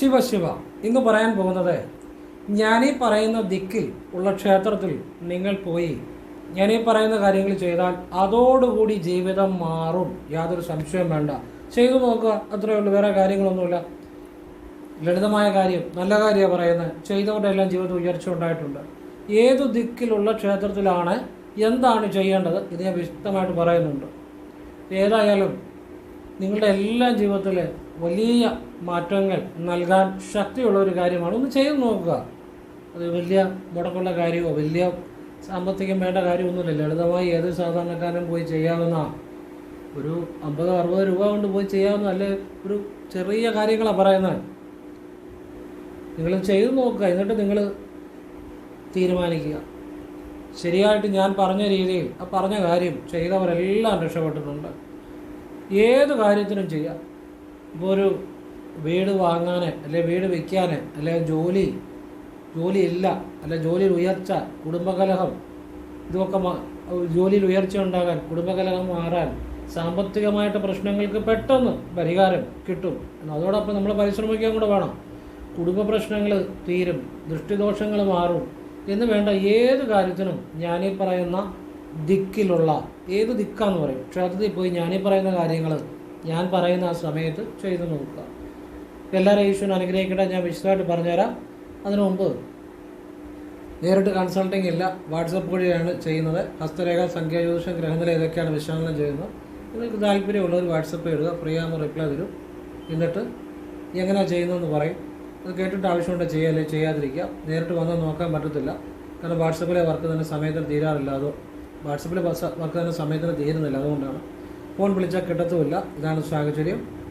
ശിവ ശിവ ഇന്ന് പറയാൻ പോകുന്നത് ഞാനീ പറയുന്ന ദിക്കിൽ ഉള്ള ക്ഷേത്രത്തിൽ നിങ്ങൾ പോയി ഞാനീ പറയുന്ന കാര്യങ്ങൾ ചെയ്താൽ അതോടുകൂടി ജീവിതം മാറും. യാതൊരു സംശയവും വേണ്ട. ചെയ്തു നോക്കുക അത്രയേ ഉള്ളൂ. വേറെ കാര്യങ്ങളൊന്നുമില്ല. ലളിതമായ കാര്യം നല്ല കാര്യമാണ് പറയുന്നത്. ചെയ്തവരുടെ എല്ലാം ജീവിതം ഉയർച്ച ഉണ്ടായിട്ടുണ്ട്. ഏതു ദിക്കിലുള്ള ക്ഷേത്രത്തിലാണ് എന്താണ് ചെയ്യേണ്ടത്? ഇത് ഞാൻ വിശദമായിട്ട് പറയുന്നുണ്ട്. ഏതായാലും നിങ്ങളുടെ എല്ലാ ജീവിതത്തിൽ വലിയ മാറ്റങ്ങൾ നൽകാൻ ശക്തിയുള്ള ഒരു കാര്യമാണ്. ഒന്ന് ചെയ്തു നോക്കുക. അത് വലിയ മുടക്കുള്ള കാര്യമോ വലിയ സാമ്പത്തികം വേണ്ട കാര്യമൊന്നുമില്ല. ലളിതമായി ഏത് സാധാരണക്കാരനും പോയി ചെയ്യാവുന്ന ഒരു അമ്പത് അറുപത് രൂപ കൊണ്ട് പോയി ചെയ്യാവുന്ന അല്ലെ ഒരു ചെറിയ കാര്യങ്ങളാണ് പറയുന്നത്. നിങ്ങൾ ചെയ്തു നോക്കുക. എന്നിട്ട് നിങ്ങൾ തീരുമാനിക്കുക. ശരിയായിട്ട് ഞാൻ പറഞ്ഞ രീതിയിൽ ആ പറഞ്ഞ കാര്യം ചെയ്തവരെല്ലാം രക്ഷപ്പെട്ടിട്ടുണ്ട്. ഏത് കാര്യത്തിനും ചെയ്യാം. ഇപ്പോൾ ഒരു വീട് വാങ്ങാൻ അല്ലെ വീട് വിൽക്കാൻ അല്ലെ ജോലി ജോലി ഇല്ല അല്ലെ ജോലിയിൽ ഉയർച്ച കുടുംബകലഹം ഇതൊക്കെ ജോലിയിൽ ഉയർച്ച ഉണ്ടാകാൻ കുടുംബകലഹം മാറാൻ സാമ്പത്തികമായിട്ട് പ്രശ്നങ്ങൾക്ക് പെട്ടെന്ന് പരിഹാരം കിട്ടും. അതോടൊപ്പം നമ്മൾ പരിശ്രമിക്കാൻ കൂടെ വേണം. കുടുംബ പ്രശ്നങ്ങൾ തീരും ദൃഷ്ടിദോഷങ്ങൾ മാറും എന്ന് വേണ്ട ഏത് കാര്യത്തിനും ഞാനീ പറയുന്ന ദിക്കിലുള്ള ഏത് ദിക്കാന്ന് പറയും. ക്ഷേത്രത്തിൽ പോയി ഞാനീ പറയുന്ന കാര്യങ്ങൾ ഞാൻ പറയുന്ന ആ സമയത്ത് ചെയ്തു നോക്കുക. എല്ലാവരും ഈശ്വരൻ അനുഗ്രഹിക്കട്ടെ ഞാൻ വിശദമായിട്ട് പറഞ്ഞുതരാം. അതിനു മുമ്പ് നേരിട്ട് കൺസൾട്ടിംഗ് ഇല്ല. വാട്സപ്പ് വഴിയാണ് ചെയ്യുന്നത്. ഹസ്തരേഖ സംഖ്യാജ്യോതിഷം ഗ്രഹനില ഇതൊക്കെയാണ് വിശകലനം ചെയ്യുന്നത്. നിങ്ങൾക്ക് താല്പര്യമുള്ളവർ വാട്സപ്പ് ഇടുക ഫ്രീ ആകുമ്പോൾ റിപ്ലൈ തരും. എന്നിട്ട് എങ്ങനെയാണ് ചെയ്യുന്നതെന്ന് പറയും. അത് കേട്ടിട്ട് ആവശ്യമുണ്ട് ചെയ്യാല്ലേ ചെയ്യാതിരിക്കുക നേരിട്ട് വന്നാൽ നോക്കാൻ പറ്റത്തില്ല. കാരണം വാട്സപ്പിലെ വർക്ക് തന്നെ സമയത്തിന് തീരാറില്ല. അതോ വാട്സപ്പിലെ വർക്ക് തന്നെ സമയത്തിന് തീരുന്നില്ല. അതുകൊണ്ടാണ്. ഫോൺ വിളിച്ചാൽ കിട്ടത്തുമില്ല. ഇതാണ് സാഹചര്യം.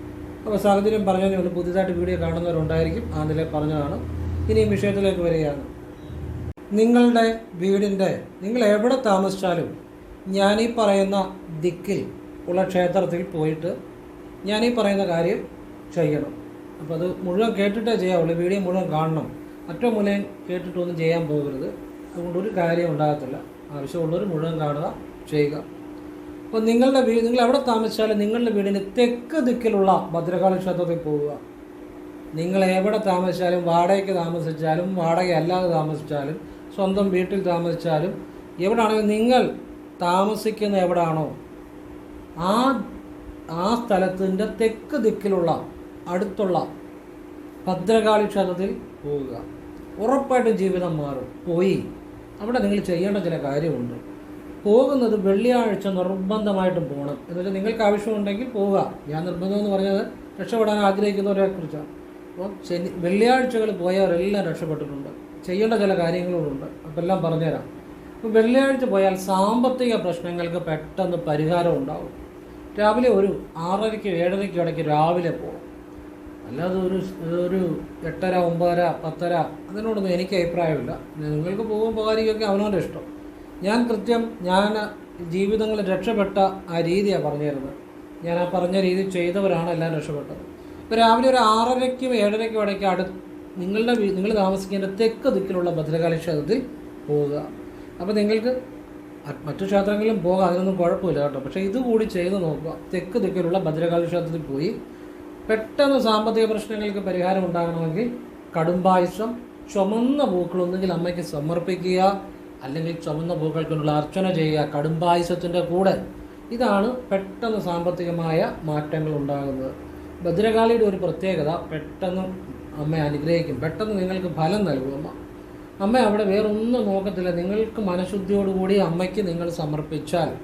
അപ്പോൾ സാഹചര്യം പറഞ്ഞതേ ഉള്ളൂ പുതിയതായിട്ട് വീഡിയോ കാണുന്നവരുണ്ടായിരിക്കും. ആ നില പറഞ്ഞതാണ്. ഇനി വിഷയത്തിലേക്ക് വരികയാണ്. നിങ്ങളുടെ വീടിന്റെ നിങ്ങൾ എവിടെ താമസിച്ചാലും ഞാൻ ഈ പറയുന്ന ദിക്കിൽ ഉള്ള ക്ഷേത്രത്തിൽ പോയിട്ട് ഞാൻ ഈ പറയുന്ന കാര്യം ചെയ്യണം. അപ്പോൾ അത് മുഴുവൻ കേട്ടിട്ടേ ചെയ്യാവുള്ളൂ. വീഡിയോ മുഴുവൻ കാണണം. മറ്റോ മുലയും കേട്ടിട്ടൊന്നും ചെയ്യാൻ പോകരുത്. അതുകൊണ്ട് ഒരു കാര്യം ഉണ്ടാകത്തില്ല. ആവശ്യമുള്ളവർ മുഴുവൻ കാണുക ചെയ്യുക. അപ്പോൾ നിങ്ങളുടെ വീട് നിങ്ങൾ എവിടെ താമസിച്ചാലും നിങ്ങളുടെ വീടിന് തെക്ക് ദിക്കിലുള്ള ഭദ്രകാളി ക്ഷേത്രത്തിൽ പോവുക. നിങ്ങൾ എവിടെ താമസിച്ചാലും വാടകയ്ക്ക് താമസിച്ചാലും വാടക അല്ലാതെ താമസിച്ചാലും സ്വന്തം വീട്ടിൽ താമസിച്ചാലും എവിടെയാണെങ്കിലും നിങ്ങൾ താമസിക്കുന്ന എവിടാണോ ആ ആ സ്ഥലത്തിന്റെ തെക്ക് ദിക്കിലുള്ള അടുത്തുള്ള ഭദ്രകാളി ക്ഷേത്രത്തിൽ പോവുക. ഉറപ്പായിട്ടും ജീവിതം മാറും. പോയി. അവിടെ നിങ്ങൾ ചെയ്യേണ്ട ചില കാര്യമുണ്ട്. പോകുന്നത് വെള്ളിയാഴ്ച നിർബന്ധമായിട്ടും പോകണം. എന്നുവെച്ചാൽ നിങ്ങൾക്ക് ആവശ്യമുണ്ടെങ്കിൽ പോവുക. ഞാൻ നിർബന്ധം എന്ന് പറഞ്ഞത് രക്ഷപ്പെടാൻ ആഗ്രഹിക്കുന്നവരെ കുറിച്ചാണ്. അപ്പോൾ ശനി വെള്ളിയാഴ്ചകൾ പോയവരെല്ലാം രക്ഷപ്പെട്ടിട്ടുണ്ട്. ചെയ്യേണ്ട ചില കാര്യങ്ങളുണ്ട് അപ്പോൾ എല്ലാം പറഞ്ഞുതരാം. അപ്പോൾ വെള്ളിയാഴ്ച പോയാൽ സാമ്പത്തിക പ്രശ്നങ്ങൾക്ക് പെട്ടെന്ന് പരിഹാരം ഉണ്ടാവും. രാവിലെ ഒരു ആറരയ്ക്ക് ഏഴരയ്ക്ക് ഇടയ്ക്ക് രാവിലെ പോകും അല്ലാതെ ഒരു ഒരു എട്ടര ഒമ്പതര പത്തര അതിനോടൊന്നും എനിക്ക് അഭിപ്രായമില്ല. നിങ്ങൾക്ക് പോകുമ്പോൾ പോകാതിരിക്കൊക്കെ അവനവന്റെ ഇഷ്ടം. ഞാൻ കൃത്യം ഞാൻ ജീവിതങ്ങളിൽ രക്ഷപ്പെട്ട ആ രീതിയാണ് പറഞ്ഞു തരുന്നത് ഞാൻ ആ പറഞ്ഞ രീതി ചെയ്തവരാണ് എല്ലാം രക്ഷപ്പെട്ടത്. ഇപ്പോൾ രാവിലെ ഒരു ആറരയ്ക്കും ഏഴരയ്ക്കും ഇടയ്ക്ക് അടു നിങ്ങളുടെ നിങ്ങൾ താമസിക്കേണ്ട തെക്ക് ദിക്കിലുള്ള ഭദ്രകാളി ക്ഷേത്രത്തിൽ പോവുക. അപ്പോൾ നിങ്ങൾക്ക് മറ്റു ക്ഷേത്രങ്ങളിലും പോകാം അതിനൊന്നും കുഴപ്പമില്ല കേട്ടോ. പക്ഷേ ഇതുകൂടി ചെയ്ത് നോക്കുക. തെക്ക് ദിക്കിലുള്ള ഭദ്രകാളി ക്ഷേത്രത്തിൽ പോയി പെട്ടെന്ന് സാമ്പത്തിക പ്രശ്നങ്ങൾക്ക് പരിഹാരം ഉണ്ടാകണമെങ്കിൽ കടുംബായുസം ചുമന്ന പൂക്കൾ അമ്മയ്ക്ക് സമർപ്പിക്കുക അല്ലെങ്കിൽ ചുമന്ന പൂക്കൾക്കുള്ള അർച്ചന ചെയ്യുക കടുംബായുസത്തിന്റെ കൂടെ. ഇതാണ് പെട്ടെന്ന് സാമ്പത്തികമായ മാറ്റങ്ങൾ ഉണ്ടാകുന്നത്. ഭദ്രകാളിയുടെ ഒരു പ്രത്യേകത പെട്ടെന്ന് അമ്മ അനുഗ്രഹിക്കും. പെട്ടെന്ന് നിങ്ങൾക്ക് ഫലം നൽകും അമ്മ. അമ്മ അവിടെ വേറൊന്നും നോക്കത്തില്ല. നിങ്ങൾക്ക് മനഃശുദ്ധിയോടുകൂടി അമ്മയ്ക്ക് നിങ്ങൾ സമർപ്പിച്ചാൽ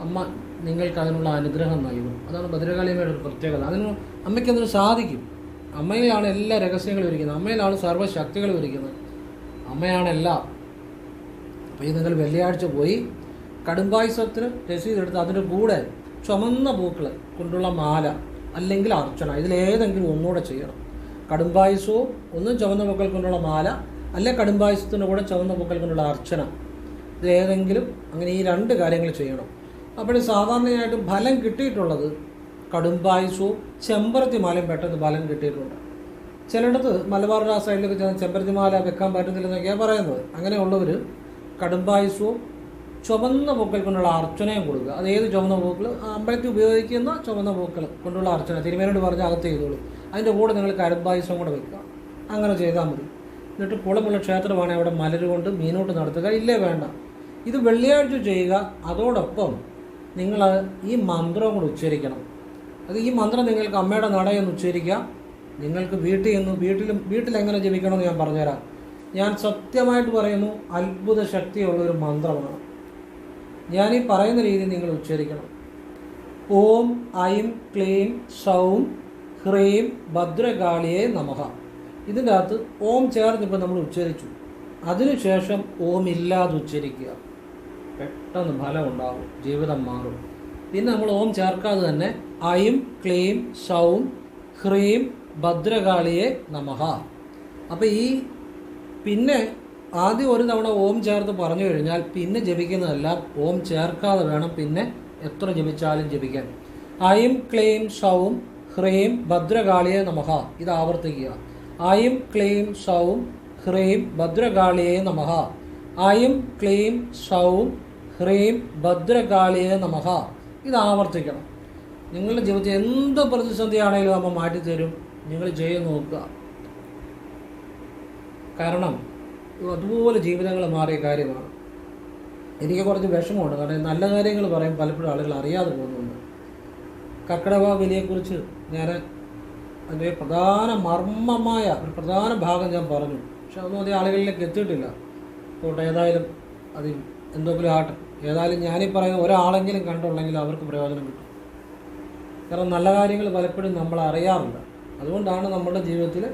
അമ്മ നിങ്ങൾക്ക് അതിനുള്ള അനുഗ്രഹം നൽകും. അതാണ് ഭദ്രകാളിയമ്മയുടെ ഒരു പ്രത്യേകത. അതിന് അമ്മയ്ക്ക് അതിന് സാധിക്കും? അമ്മയിലാണ് എല്ലാ രഹസ്യങ്ങളും ഇരിക്കുന്നത്. അമ്മയിലാണ് സർവശക്തികളും ഇരിക്കുന്നത്. അമ്മയാണ് എല്ലാം. അപ്പോൾ ഈ നിങ്ങൾ വെള്ളിയാഴ്ച പോയി കടുംബായുസത്തിന് രസീത് എടുത്ത് അതിന്റെ കൂടെ ചുമന്ന പൂക്കൾ കൊണ്ടുള്ള മാല അല്ലെങ്കിൽ അർച്ചന ഇതിലേതെങ്കിലും ഒന്നുകൂടെ ചെയ്യണം. കടുംബായുസവും ഒന്നും ചുമന്ന പൂക്കൾ കൊണ്ടുള്ള മാല അല്ലെ കടുംബായുസത്തിന്റെ കൂടെ ചുമന്ന പൂക്കൾ കൊണ്ടുള്ള അർച്ചന. ഇതിലേതെങ്കിലും അങ്ങനെ ഈ രണ്ട് കാര്യങ്ങൾ ചെയ്യണം. അപ്പോൾ സാധാരണയായിട്ട് ഫലം കിട്ടിയിട്ടുള്ളത് കടുംബായുസവും ചെമ്പരത്തി മാലയും പെട്ടെന്ന് ഫലം കിട്ടിയിട്ടുണ്ട്. ചിലയിടത്ത് മലബാർ ആ സൈഡിലൊക്കെ ചെമ്പരത്തി മാല വെക്കാൻ പറ്റുന്നില്ലെന്നൊക്കെയാണ് പറയുന്നത്. അങ്ങനെയുള്ളവർ കടുംബായുസവും ചുവന്ന പൂക്കൾ കൊണ്ടുള്ള അർച്ചനയും കൊടുക്കുക. അത് ഏത് ചുവന്ന പൂക്കൾ അമ്പലത്തിൽ ഉപയോഗിക്കുന്ന ചുവന്ന പൂക്കൾ കൊണ്ടുള്ള അർച്ചന. തിരുമേനോട് പറഞ്ഞ് അകത്ത് ചെയ്തോളൂ. അതിന്റെ കൂടെ നിങ്ങൾ കരുമ്പായുസം കൂടെ വെക്കുക. അങ്ങനെ ചെയ്താൽ മതി. എന്നിട്ട് കുളമുള്ള ക്ഷേത്രമാണ് അവിടെ മലരുകൊണ്ട് മീനോട്ട് നടത്തുക. ഇല്ലേ വേണ്ട. ഇത് വെള്ളിയാഴ്ച ചെയ്യുക. അതോടൊപ്പം നിങ്ങൾ ഈ മന്ത്രം കൂടെ ഉച്ചരിക്കണം. അത് ഈ മന്ത്രം നിങ്ങൾക്ക് അമ്മയുടെ നടയെന്ന് ഉച്ചരിക്കുക നിങ്ങൾക്ക് വീട്ടിൽ നിന്ന് വീട്ടിലും വീട്ടിൽ എങ്ങനെ ജപിക്കണമെന്ന് ഞാൻ പറഞ്ഞുതരാം. ഞാൻ സത്യമായിട്ട് പറയുന്നു അത്ഭുത ശക്തിയുള്ള ഒരു മന്ത്രമാണ്. ഞാൻ ഈ പറയുന്ന രീതി നിങ്ങൾ ഉച്ചരിക്കണം. ഓം ഐം ക്ലീം സൗം ഹ്രീം ഭദ്രകാളിയെ നമഹ ഇതിന്റെ അകത്ത് ഓം ചേർന്നിപ്പോൾ നമ്മൾ ഉച്ചരിച്ചു. അതിനുശേഷം ഓം ഇല്ലാതെ ഉച്ചരിക്കുക. പെട്ടെന്ന് ഫലം ഉണ്ടാകും ജീവിതം മാറും. പിന്നെ നമ്മൾ ഓം ചേർക്കാതെ തന്നെ ഐം ക്ലീം സൗം ഹ്രീം ഭദ്രകാളിയെ നമഹ അപ്പോൾ ഈ പിന്നെ ആദ്യം ഒരു തവണ ഓം ചേർത്ത് പറഞ്ഞു കഴിഞ്ഞാൽ പിന്നെ ജപിക്കുന്നതെല്ലാം ഓം ചേർക്കാതെ വേണം പിന്നെ എത്ര ജപിച്ചാലും ജപിക്കാൻ. ഐം ക്ലെയിം ഷൗം ഹ്രീം ഭദ്രകാളിയെ നമഹ. ഇത് ആവർത്തിക്കുക. ഐം ക്ലെയിം ഷൗം ഹ്രീം ഭദ്രകാളിയെ നമഹ. ഐം ക്ലെയിം ഷൗം ഹ്രീം ഭദ്രകാളിയെ നമഹ. ഇത് ആവർത്തിക്കണം. നിങ്ങളുടെ ജീവിതത്തിൽ എന്ത് പ്രതിസന്ധിയാണെങ്കിലും അമ്മ മാറ്റിത്തരും. നിങ്ങൾ ചെയ്ത് നോക്കുക. കാരണം അതുപോലെ ജീവിതങ്ങൾ മാറിയ കാര്യമാണ്. എനിക്ക് കുറച്ച് വിഷമമുണ്ട്. കാരണം നല്ല കാര്യങ്ങൾ പറയും പലപ്പോഴും ആളുകൾ അറിയാതെ പോകുന്നുണ്ട്. കർക്കിടക വിലയെക്കുറിച്ച് ഞാൻ അതിന്റെ പ്രധാന മർമ്മമായ ഒരു പ്രധാന ഭാഗം ഞാൻ പറഞ്ഞു. പക്ഷെ അതൊന്നും അധികം ആളുകളിലേക്ക് എത്തിയിട്ടില്ല. അതുകൊണ്ട് ഏതായാലും അത് എന്തെങ്കിലും ആട്ടെ ഏതായാലും ഞാനീ പറയുന്ന ഒരാളെങ്കിലും കണ്ടുള്ളെങ്കിൽ അവർക്ക് പ്രയോജനം കിട്ടും. കാരണം നല്ല കാര്യങ്ങൾ പലപ്പോഴും നമ്മൾ അറിയാറില്ല. അതുകൊണ്ടാണ് നമ്മുടെ ജീവിതത്തിൽ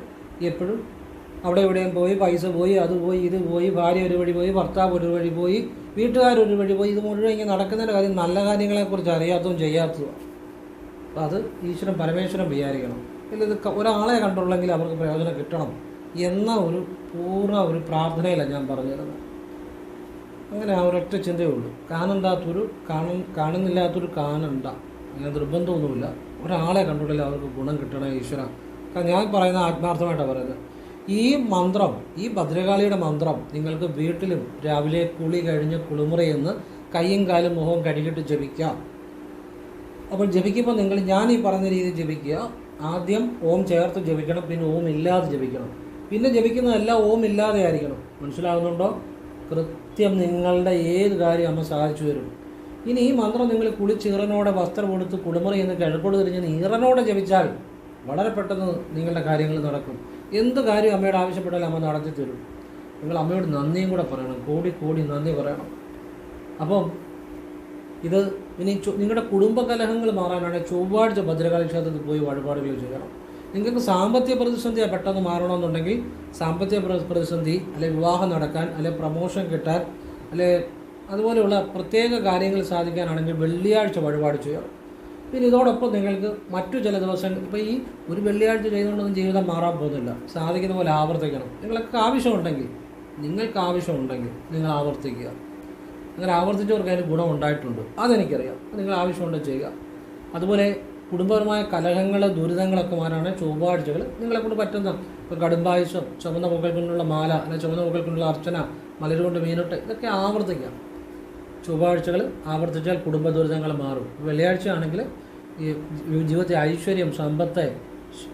എപ്പോഴും അവിടെ എവിടെയും പോയി പൈസ പോയി അത് പോയി ഇത് പോയി ഭാര്യ ഒരു വഴി പോയി ഭർത്താവ് ഒരു വഴി പോയി വീട്ടുകാരൊരു വഴി പോയി ഇത് മുഴുവൻ ഇങ്ങനെ നടക്കുന്നതിന്റെ കാര്യം നല്ല കാര്യങ്ങളെക്കുറിച്ച് അറിയാത്തതും ചെയ്യാത്തതും. അപ്പോൾ അത് ഈശ്വരൻ പരമേശ്വരൻ വിചാരിക്കണം. ഇത് ഒരാളെ കണ്ടുള്ളെങ്കിൽ അവർക്ക് പ്രയോജനം കിട്ടണം എന്ന ഒരു പൂർണ ഒരു പ്രാർത്ഥനയിലാണ് ഞാൻ പറഞ്ഞിരുന്നത്. അങ്ങനെ ആ ഒരൊറ്റ ചിന്തയേ ഉള്ളൂ. കാണണ്ടാത്തൊരു കാണും കാണുന്നില്ലാത്തൊരു കാണണ്ട. അങ്ങനെ നിർബന്ധമൊന്നുമില്ല. ഒരാളെ കണ്ടുള്ളിൽ അവർക്ക് ഗുണം കിട്ടണം ഈശ്വര. കാരണം ഞാൻ പറയുന്ന ആത്മാർത്ഥമായിട്ടാണ് പറയുന്നത്. ഈ മന്ത്രം ഈ ഭദ്രകാളിയുടെ മന്ത്രം നിങ്ങൾക്ക് വീട്ടിലും രാവിലെ കുളി കഴിഞ്ഞ് കുളിമുറയെന്ന് കൈയും കാലും മുഖവും കഴുകിയിട്ട് ജപിക്കാം. അപ്പോൾ ജപിക്കുമ്പോൾ നിങ്ങൾ ഞാൻ ഈ പറഞ്ഞ രീതിയിൽ ജപിക്കുക. ആദ്യം ഓം ചേർത്ത് ജപിക്കണം പിന്നെ ഓം ഇല്ലാതെ ജപിക്കണം. പിന്നെ ജപിക്കുന്നതെല്ലാം ഓം ഇല്ലാതെ ആയിരിക്കണം. മനസ്സിലാകുന്നുണ്ടോ? കൃത്യം നിങ്ങളുടെ ഏത് കാര്യം അമ്മ സാധിച്ചു തരും. ഇനി ഈ മന്ത്രം നിങ്ങൾ കുളിച്ച് ഈറനോടെ വസ്ത്രം കൊടുത്ത് കുളിമുറി എന്ന് കിഴക്കോട് തിരിഞ്ഞ് ഈറനോടെ ജപിച്ചാൽ വളരെ പെട്ടെന്ന് നിങ്ങളുടെ കാര്യങ്ങൾ നടക്കും. എന്ത് കാര്യം അമ്മയോട് ആവശ്യപ്പെട്ടാലും അമ്മ നടത്തി തരും. നിങ്ങൾ അമ്മയോട് നന്ദിയും കൂടെ പറയണം. കോടി കോടി നന്ദി പറയണം. അപ്പം ഇത് ഇനി നിങ്ങളുടെ കുടുംബ കലഹങ്ങൾ മാറാനാണ് ചൊവ്വാഴ്ച ഭദ്രകാളി ക്ഷേത്രത്തിൽ പോയി വഴിപാടുകൾ ചെയ്യണം. നിങ്ങൾക്ക് സാമ്പത്തിക പ്രതിസന്ധി പെട്ടെന്ന് മാറണമെന്നുണ്ടെങ്കിൽ സാമ്പത്തിക പ്ര- പ്രതിസന്ധി അല്ലെ വിവാഹം നടക്കാൻ അല്ലെ പ്രമോഷൻ കിട്ടാൻ അല്ലെ അതുപോലെയുള്ള പ്രത്യേക കാര്യങ്ങൾ സാധിക്കാനാണെങ്കിൽ വെള്ളിയാഴ്ച വഴിപാട് ചെയ്യണം. പിന്നെ ഇതോടൊപ്പം നിങ്ങൾക്ക് മറ്റു ചില ദിവസങ്ങൾ ഇപ്പോൾ ഈ ഒരു വെള്ളിയാഴ്ച ചെയ്തുകൊണ്ടൊന്നും ജീവിതം മാറാൻ പോകുന്നില്ല. സാധിക്കുന്ന പോലെ ആവർത്തിക്കണം. നിങ്ങൾക്ക് ആവശ്യമുണ്ടെങ്കിൽ നിങ്ങൾക്ക് ആവശ്യമുണ്ടെങ്കിൽ നിങ്ങൾ ആവർത്തിക്കുക. അങ്ങനെ ആവർത്തിച്ചവർക്ക് അതിന് ഗുണം ഉണ്ടായിട്ടുണ്ട്. അതെനിക്കറിയാം. അത് നിങ്ങൾ ആവശ്യമുണ്ട് ചെയ്യുക. അതുപോലെ കുടുംബപരമായ കലഹങ്ങൾ ദുരിതങ്ങളൊക്കെ മാറാണ് ചൊവ്വാഴ്ചകൾ നിങ്ങളെ കൊണ്ട് പറ്റുന്ന ഇപ്പോൾ കടുംബായുസം ചുമന്ന പൂക്കൾ കൊണ്ടുള്ള മാല അല്ലെങ്കിൽ ചുമന്ന പൂക്കൾ കൊണ്ടുള്ള അർച്ചന മലരുകൊണ്ട് മീനൊട്ട് ഇതൊക്കെ ആവർത്തിക്കാം ചൊവ്വാഴ്ചകൾ ആവർത്തിച്ചാൽ കുടുംബ ദുരിതങ്ങൾ മാറും. വെള്ളിയാഴ്ച ആണെങ്കിൽ ഈ ജീവിതത്തെ ഐശ്വര്യം സമ്പത്തെ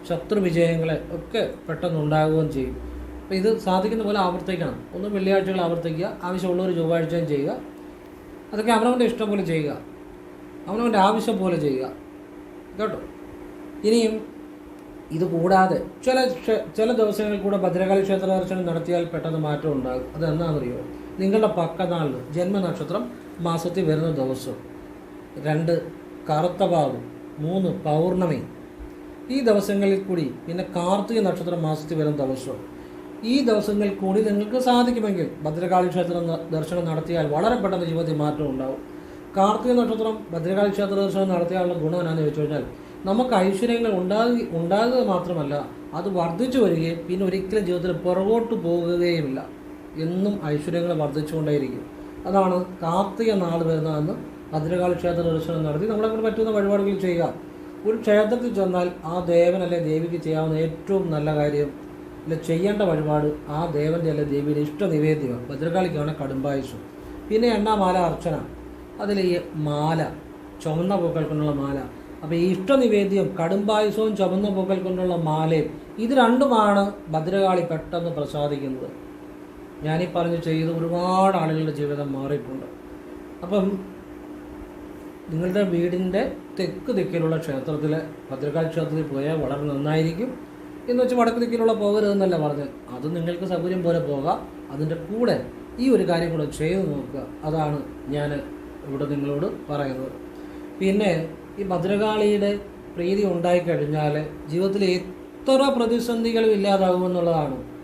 ശത്രു വിജയങ്ങളെ ഒക്കെ പെട്ടെന്ന് ഉണ്ടാകുകയും ചെയ്യും. അപ്പോൾ ഇത് സാധിക്കുന്ന പോലെ ആവർത്തിക്കണം. ഒന്ന് വെള്ളിയാഴ്ചകൾ ആവർത്തിക്കുക ആവശ്യമുള്ളവർ ചൊവ്വാഴ്ചയും ചെയ്യുക. അതൊക്കെ അവനവന്റെ ഇഷ്ടം പോലെ ചെയ്യുക. അവനവന്റെ ആവശ്യം പോലെ ചെയ്യുക. കേട്ടോ? ഇനിയും ഇത് കൂടാതെ ചില ചില ദിവസങ്ങളിൽ കൂടെ ഭദ്രകാളി ക്ഷേത്ര ദർശനം നടത്തിയാൽ പെട്ടെന്ന് മാറ്റം ഉണ്ടാകും. അത് എന്നാണെന്നറിയോ നിങ്ങളുടെ പക്കനാളിൽ ജന്മനക്ഷത്രം മാസത്തിൽ വരുന്ന ദിവസം. രണ്ട് കറുത്ത പാവ് മൂന്ന് പൗർണമി. ഈ ദിവസങ്ങളിൽ കൂടി പിന്നെ കാർത്തിക നക്ഷത്ര മാസത്തിൽ വരുന്ന ദിവസം. ഈ ദിവസങ്ങളിൽ കൂടി നിങ്ങൾക്ക് സാധിക്കുമെങ്കിൽ ഭദ്രകാളി ക്ഷേത്രം ദർശനം നടത്തിയാൽ വളരെ പെട്ടെന്ന് ജീവിതത്തിൽ മാറ്റം ഉണ്ടാവും. കാർത്തിക നക്ഷത്രം ഭദ്രകാളി ക്ഷേത്ര ദർശനം നടത്തിയാലുള്ള ഗുണം എന്നാന്ന് ചോദിച്ചു കഴിഞ്ഞാൽ നമുക്ക് ഐശ്വര്യങ്ങൾ ഉണ്ടാകുക ഉണ്ടാകുക മാത്രമല്ല അത് വർദ്ധിച്ചു വരികയും പിന്നെ ഒരിക്കലും ജീവിതത്തിൽ പുറകോട്ട് പോകുകയുമില്ല. എന്നും ഐശ്വര്യങ്ങൾ വർദ്ധിച്ചുകൊണ്ടേയിരിക്കും. അതാണ് കാർത്തിക നാൾ വരുന്നതെന്ന് ഭദ്രകാളി ക്ഷേത്ര ദർശനം നടത്തി. നമ്മളെ കൊണ്ട് പറ്റുന്ന വഴിപാടുകൾ ചെയ്യുക. ഒരു ക്ഷേത്രത്തിൽ ചെന്നാൽ ആ ദേവൻ അല്ലെ ദേവിക്ക് ചെയ്യാവുന്ന ഏറ്റവും നല്ല കാര്യം. അല്ലെ ചെയ്യേണ്ട വഴിപാട് ആ ദേവന്റെ അല്ലെ ദേവിയുടെ ഇഷ്ട നിവേദ്യമാണ് ഭദ്രകാളിക്കാണ് കടുംബായുസം പിന്നെ എണ്ണാമാല അർച്ചന. അതിൽ ഈ മാല ചുമന്ന പൂക്കൾ കൊണ്ടുള്ള മാല. അപ്പോൾ ഈ ഇഷ്ടനിവേദ്യം കടുംബായുസവും ചുമന്ന പൂക്കൾ കൊണ്ടുള്ള മാലയും ഇത് രണ്ടുമാണ് ഭദ്രകാളി പെട്ടെന്ന് പ്രസാദിക്കുന്നത്. ഞാനീ പറഞ്ഞ് ചെയ്ത് ഒരുപാട് ആളുകളുടെ ജീവിതം മാറിയിട്ടുണ്ട്. അപ്പം നിങ്ങളുടെ വീടിന്റെ തെക്ക് ദിക്കിലുള്ള ക്ഷേത്രത്തിൽ ഭദ്രകാളി ക്ഷേത്രത്തിൽ പോയാൽ വളരെ നന്നായിരിക്കും. എന്ന് വെച്ച് വടക്ക് ദിക്കിലുള്ള പോകരുതെന്നല്ല പറഞ്ഞത് അത് നിങ്ങൾക്ക് സൗകര്യം പോലെ പോകാം. അതിന്റെ കൂടെ ഈ ഒരു കാര്യം കൂടെ ചെയ്തു നോക്കുക. അതാണ് ഞാൻ ഇവിടെ നിങ്ങളോട് പറയുന്നത്. പിന്നെ ഈ ഭദ്രകാളിയുടെ പ്രീതി ഉണ്ടായിക്കഴിഞ്ഞാൽ ജീവിതത്തിൽ എത്ര പ്രതിസന്ധികളും ഇല്ലാതാകുമെന്നുള്ളതാണ്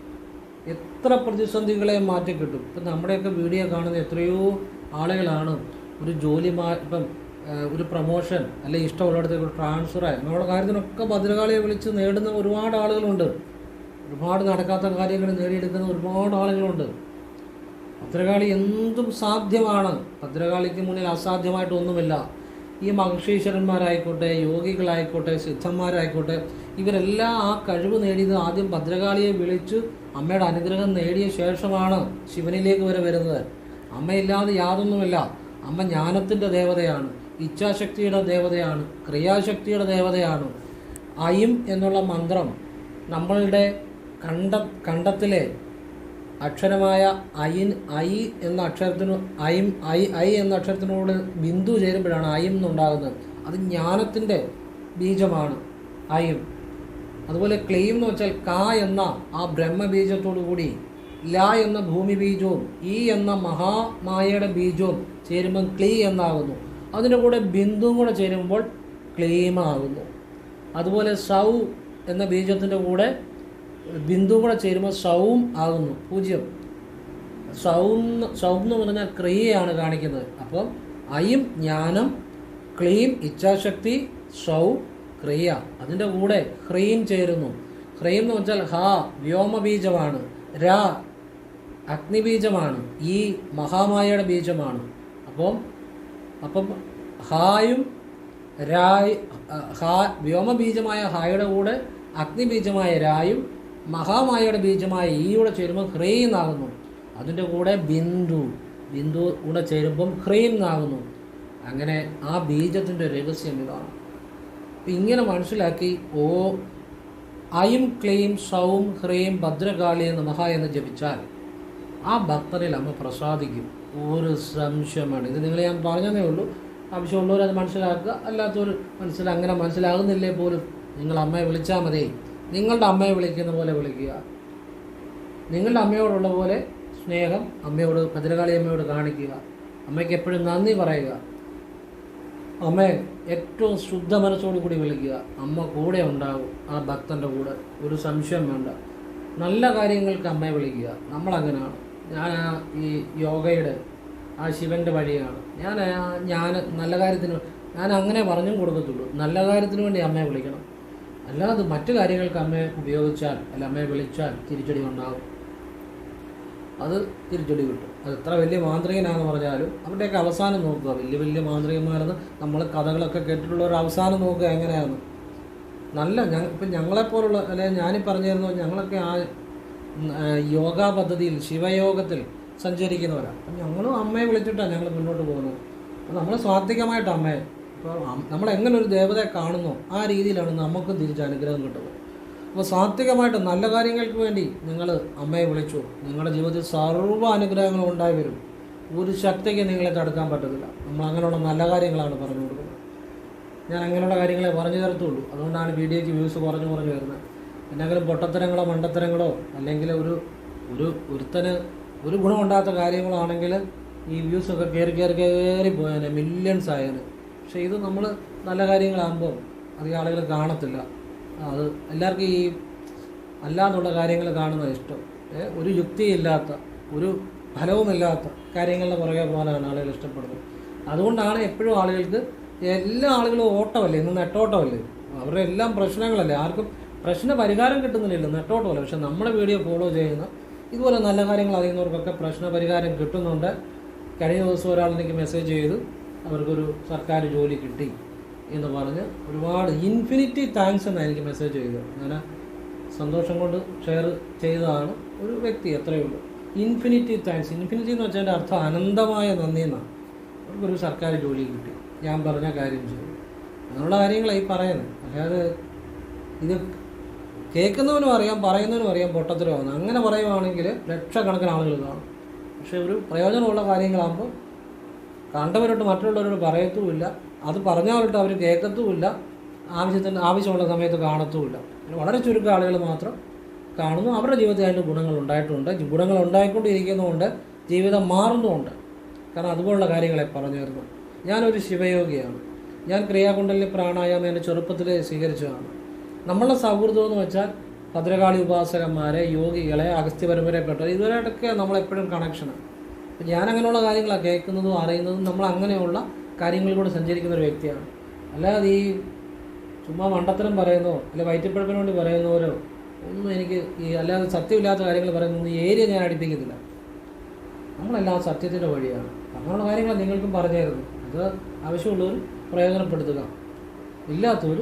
എത്ര പ്രതിസന്ധികളെ മാറ്റി കിട്ടും ഇപ്പം നമ്മുടെയൊക്കെ വീഡിയോ കാണുന്ന എത്രയോ ആളുകളാണ് ഒരു ജോലി മാ ഇപ്പം ഒരു പ്രൊമോഷൻ അല്ലെങ്കിൽ ഇഷ്ടമുള്ളിടത്തേക്ക് ഒരു ട്രാൻസ്ഫർ അങ്ങനെയുള്ള കാര്യത്തിനൊക്കെ ഭദ്രകാളിയെ വിളിച്ച് നേടുന്ന ഒരുപാട് ആളുകളുണ്ട്. ഒരുപാട് നടക്കാത്ത കാര്യങ്ങൾ നേടിയെടുക്കുന്ന ഒരുപാട് ആളുകളുണ്ട്. ഭദ്രകാളി എന്തും സാധ്യമാണ്. ഭദ്രകാളിക്ക് മുന്നിൽ അസാധ്യമായിട്ടൊന്നുമില്ല. ഈ മഹർഷീശ്വരന്മാരായിക്കോട്ടെ യോഗികളായിക്കോട്ടെ സിദ്ധന്മാരായിക്കോട്ടെ ഇവരെല്ലാം ആ കഴിവ് നേടിയത് ആദ്യം ഭദ്രകാളിയെ വിളിച്ചു. അമ്മയുടെ അനുഗ്രഹം നേടിയ ശേഷമാണ് ശിവനിലേക്ക് വരെ വരുന്നത്. അമ്മയില്ലാതെ യാതൊന്നുമില്ല. അമ്മ ജ്ഞാനത്തിന്റെ ദേവതയാണ്. ഇച്ഛാശക്തിയുടെ ദേവതയാണ്. ക്രിയാശക്തിയുടെ ദേവതയാണ്. അയിം എന്നുള്ള മന്ത്രം നമ്മളുടെ കണ്ട കണ്ടത്തിലെ അക്ഷരമായ അയിൻ ഐ എന്ന അക്ഷരത്തിന് ഐം ഐ ഐ എന്ന അക്ഷരത്തിനോട് ബിന്ദു ചേരുമ്പോഴാണ് അയിം എന്നുണ്ടാകുന്നത്. അത് ജ്ഞാനത്തിന്റെ ബീജമാണ്. അയിം. അതുപോലെ ക്ലെയിം എന്ന് വെച്ചാൽ ക എന്ന ആ ബ്രഹ്മബീജത്തോടു കൂടി ല എന്ന ഭൂമി ബീജവും ഈ എന്ന മഹാമായയുടെ ബീജവും ചേരുമ്പം ക്ലീ എന്നാകുന്നു. അതിന്റെ കൂടെ ബിന്ദുവും കൂടെ ചേരുമ്പോൾ ക്ലീമാകുന്നു അതുപോലെ സൗ എന്ന ബീജത്തിന്റെ കൂടെ ബിന്ദു കൂടെ ചേരുമ്പോൾ സൗം ആകുന്നു. പൂജ്യം. സൗം സൗം എന്ന് പറഞ്ഞാൽ ക്രിയയാണ് കാണിക്കുന്നത്. അപ്പം അയും ജ്ഞാനം ക്ലീം ഇച്ഛാശക്തി സൗ ക്രിയ. അതിന്റെ കൂടെ ഹ്രീം ചേരുന്നു. ഹ്രീം എന്ന് വെച്ചാൽ ഹ വ്യോമബീജമാണ്. ര അഗ്നിബീജമാണ്. ഈ മഹാമായയുടെ ബീജമാണ്. അപ്പം അപ്പം ഹായും രായ് ഹാ വ്യോമബീജമായ ഹായുടെ കൂടെ അഗ്നിബീജമായ രായും മഹാമായയുടെ ബീജമായ ഈയുടെ ചേരുമ്പോൾ ഹ്രീം എന്നാകുന്നു. അതിന്റെ കൂടെ ബിന്ദു ബിന്ദു കൂടെ ചേരുമ്പം ഹ്രീം എന്നാകുന്നു. അങ്ങനെ ആ ബീജത്തിന്റെ രഹസ്യം ഇതാണ്. ഇങ്ങനെ മനസ്സിലാക്കി ഓ ഐം ക്ലെയിം സൗം ഹ്രീം ഭദ്രകാളി നമഹ എന്ന് ജപിച്ചാൽ ആ ഭക്തനിൽ അമ്മ പ്രസാദിക്കും. ഒരു സംശയമാണ്. ഇത് നിങ്ങൾ ഞാൻ പറഞ്ഞതേ ഉള്ളൂ. ആവശ്യമുള്ളവർ അത് മനസ്സിലാക്കുക. അല്ലാത്തവർ മനസ്സിൽ അങ്ങനെ മനസ്സിലാകുന്നില്ലേ പോലും നിങ്ങൾ അമ്മയെ വിളിച്ചാൽ മതി. നിങ്ങളുടെ അമ്മയെ വിളിക്കുന്ന പോലെ വിളിക്കുക. നിങ്ങളുടെ അമ്മയോടുള്ള പോലെ സ്നേഹം അമ്മയോട് ഭദ്രകാളി അമ്മയോട് കാണിക്കുക. അമ്മയ്ക്ക് എപ്പോഴും നന്ദി പറയുക. അമ്മയെ ഏറ്റവും ശുദ്ധ മനസ്സോടു കൂടി വിളിക്കുക. അമ്മ കൂടെ ഉണ്ടാവും. ആ ഭക്തന്റെ കൂടെ. ഒരു സംശയം വേണ്ട. നല്ല കാര്യങ്ങൾക്ക് അമ്മയെ വിളിക്കുക. നമ്മളങ്ങനെയാണ് ഞാൻ ആ ഈ യോഗയുടെ ആ ശിവന്റെ വഴിയാണ്. ഞാൻ ഞാൻ നല്ല കാര്യത്തിന് ഞാൻ അങ്ങനെ പറഞ്ഞും കൊടുക്കത്തുള്ളൂ. നല്ല കാര്യത്തിന് വേണ്ടി അമ്മയെ വിളിക്കണം. അല്ലാതെ മറ്റു കാര്യങ്ങൾക്ക് അമ്മയെ ഉപയോഗിച്ചാൽ അല്ല അമ്മയെ വിളിച്ചാൽ തിരിച്ചടി ഉണ്ടാകും അത് തിരിച്ചടി കിട്ടും. അത് എത്ര വലിയ മാന്ത്രികനാണെന്ന് പറഞ്ഞാലും അവരുടെയൊക്കെ അവസാനം നോക്കുക. വലിയ വലിയ മാന്ത്രികന്മാരെന്ന് നമ്മൾ കഥകളൊക്കെ കേട്ടിട്ടുള്ള ഒരു അവസാനം നോക്കുക എങ്ങനെയാണ് നല്ല ഞങ്ങൾ ഇപ്പം ഞങ്ങളെപ്പോലുള്ള അല്ലെങ്കിൽ ഞാനീ പറഞ്ഞിരുന്നു ഞങ്ങളൊക്കെ ആ യോഗ പദ്ധതിയിൽ ശിവയോഗത്തിൽ സഞ്ചരിക്കുന്നവരാണ് അപ്പം ഞങ്ങളും അമ്മയെ വിളിച്ചിട്ടാണ് ഞങ്ങൾ മുന്നോട്ട് പോകുന്നത്. അപ്പം നമ്മൾ സ്വാത്വികമായിട്ട് അമ്മയെ ഇപ്പോൾ നമ്മൾ എങ്ങനെ ഒരു ദേവതയെ കാണുന്നു ആ രീതിയിലാണ് നമുക്കും തിരിച്ച് അനുഗ്രഹം കിട്ടുന്നത്. അപ്പോൾ സാത്വികമായിട്ട് നല്ല കാര്യങ്ങൾക്ക് വേണ്ടി നിങ്ങൾ അമ്മയെ വിളിച്ചു. നിങ്ങളുടെ ജീവിതത്തിൽ സർവ അനുഗ്രഹങ്ങളും ഉണ്ടായി വരും. ഒരു ശക്തിക്ക് നിങ്ങളെ തടുക്കാൻ പറ്റത്തില്ല. നമ്മൾ അങ്ങനെയുള്ള നല്ല കാര്യങ്ങളാണ് പറഞ്ഞു കൊടുക്കുന്നത്. ഞാൻ അങ്ങനെയുള്ള കാര്യങ്ങളെ പറഞ്ഞു തരത്തുള്ളൂ. അതുകൊണ്ടാണ് വീഡിയോയ്ക്ക് വ്യൂസ് കുറഞ്ഞു കുറഞ്ഞു വരുന്നത്. എന്തെങ്കിലും പൊട്ടത്തരങ്ങളോ മണ്ടത്തരങ്ങളോ അല്ലെങ്കിൽ ഒരു ഒരു ഒരുത്തന് ഒരു ഗുണമുണ്ടാത്ത കാര്യങ്ങളാണെങ്കിൽ ഈ വ്യൂസൊക്കെ കയറി കയറി കയറി പോയേനെ മില്യൺസ് ആയേനെ. പക്ഷേ ഇത് നമ്മൾ നല്ല കാര്യങ്ങളാകുമ്പോൾ അധികം ആളുകൾ കാണത്തില്ല. അത് എല്ലാവർക്കും ഈ അല്ലാന്നുള്ള കാര്യങ്ങൾ കാണുന്നത് ഇഷ്ടം. ഒരു യുക്തിയില്ലാത്ത ഒരു ഫലവുമില്ലാത്ത കാര്യങ്ങളുടെ പുറകെ പോകാനാണ് ആളുകൾ ഇഷ്ടപ്പെടുന്നത്. അതുകൊണ്ടാണ് എപ്പോഴും ആളുകൾക്ക് എല്ലാ ആളുകളും ഓട്ടമല്ലേ? ഇന്ന് നെട്ടോട്ടമല്ലേ? അവരുടെ എല്ലാം പ്രശ്നങ്ങളല്ലേ? ആർക്കും പ്രശ്ന പരിഹാരം കിട്ടുന്നില്ലല്ലോ നെട്ടോട്ടമല്ല? പക്ഷെ നമ്മുടെ വീഡിയോ ഫോളോ ചെയ്യുന്ന ഇതുപോലെ നല്ല കാര്യങ്ങൾ അറിയുന്നവർക്കൊക്കെ പ്രശ്ന പരിഹാരം കിട്ടുന്നുണ്ട്. കഴിഞ്ഞ ദിവസം ഒരാൾ എനിക്ക് മെസ്സേജ് ചെയ്തു. അവർക്കൊരു സർക്കാർ ജോലി കിട്ടി. എന്ന് പറഞ്ഞ് ഒരുപാട് ഇൻഫിനിറ്റി താങ്ക്സ് എന്നാണ് എനിക്ക് മെസ്സേജ് ചെയ്തത്. ഞാൻ സന്തോഷം കൊണ്ട് ഷെയർ ചെയ്തതാണ് ഒരു വ്യക്തി എത്രയേ ഉള്ളൂ. ഇൻഫിനിറ്റി താങ്ക്സ് ഇൻഫിനിറ്റി എന്ന് വെച്ചാൽ അർത്ഥം അനന്തമായ നന്ദി എന്നാണ്. അവർക്കൊരു സർക്കാർ ജോലി കിട്ടി. ഞാൻ പറഞ്ഞ കാര്യം ചെയ്തു. അങ്ങനെയുള്ള കാര്യങ്ങളായി പറയുന്നത്. അല്ലാതെ ഇത് കേൾക്കുന്നവനും അറിയാം പറയുന്നവനും അറിയാം പൊട്ടത്തരമാണ് അങ്ങനെ പറയുവാണെങ്കിൽ ലക്ഷക്കണക്കിന് ആളുകൾ കാണും. പക്ഷേ ഒരു പ്രയോജനമുള്ള കാര്യങ്ങളാകുമ്പോൾ കണ്ടവരോട്ട് മറ്റുള്ളവരോട് പറയത്തുമില്ല. അത് പറഞ്ഞാലിട്ട് അവർ കേൾക്കത്തുമില്ല. ആവശ്യത്തിന് ആവശ്യമുള്ള സമയത്ത് കാണത്തുമില്ല. വളരെ ചുരുക്കം ആളുകൾ മാത്രം കാണുന്നു. അവരുടെ ജീവിതത്തിൽ അതിന്റെ ഗുണങ്ങൾ ഉണ്ടായിട്ടുണ്ട്. ഗുണങ്ങൾ ഉണ്ടായിക്കൊണ്ടിരിക്കുന്നതുകൊണ്ട് ജീവിതം മാറുന്നുമുണ്ട്. കാരണം അതുപോലുള്ള കാര്യങ്ങളെ പറഞ്ഞു തരുന്നു. ഞാനൊരു ശിവയോഗിയാണ്. ഞാൻ ക്രിയാകുണ്ടലിന് പ്രാണായാമം എന്റെ ചെറുപ്പത്തിൽ സ്വീകരിച്ചതാണ്. നമ്മളുടെ സൗഹൃദം എന്ന് വെച്ചാൽ ഭദ്രകാളി ഉപാസകന്മാരെ യോഗികളെ അഗസ്ത്യ പരമ്പരപ്പെട്ടവർ ഇതുവരെയൊക്കെ നമ്മളെപ്പോഴും കണക്ഷനാണ് അപ്പം ഞാൻ അങ്ങനെയുള്ള കാര്യങ്ങളാണ് കേൾക്കുന്നതും അറിയുന്നതും നമ്മൾ അങ്ങനെയുള്ള കാര്യങ്ങളിലൂടെ സഞ്ചരിക്കുന്ന ഒരു വ്യക്തിയാണ്. അല്ലാതെ ഈ ചുമ്മാ മണ്ടത്തരം പറയുന്നോ അല്ലെ വയറ്റിപ്പഴപ്പിന് വേണ്ടി പറയുന്നവരോ ഒന്നും എനിക്ക് ഈ അല്ലാതെ സത്യമില്ലാത്ത കാര്യങ്ങൾ പറയുന്നൊന്നും ഏരിയ ഞാൻ അടിപ്പിക്കുന്നില്ല. നമ്മളെല്ലാം സത്യത്തിന്റെ വഴിയാണ്. അങ്ങനെയുള്ള കാര്യങ്ങൾ നിങ്ങൾക്കും പറഞ്ഞായിരുന്നു. അത് ആവശ്യമുള്ളവർ പ്രയോജനപ്പെടുത്തുക. ഇല്ലാത്തവർ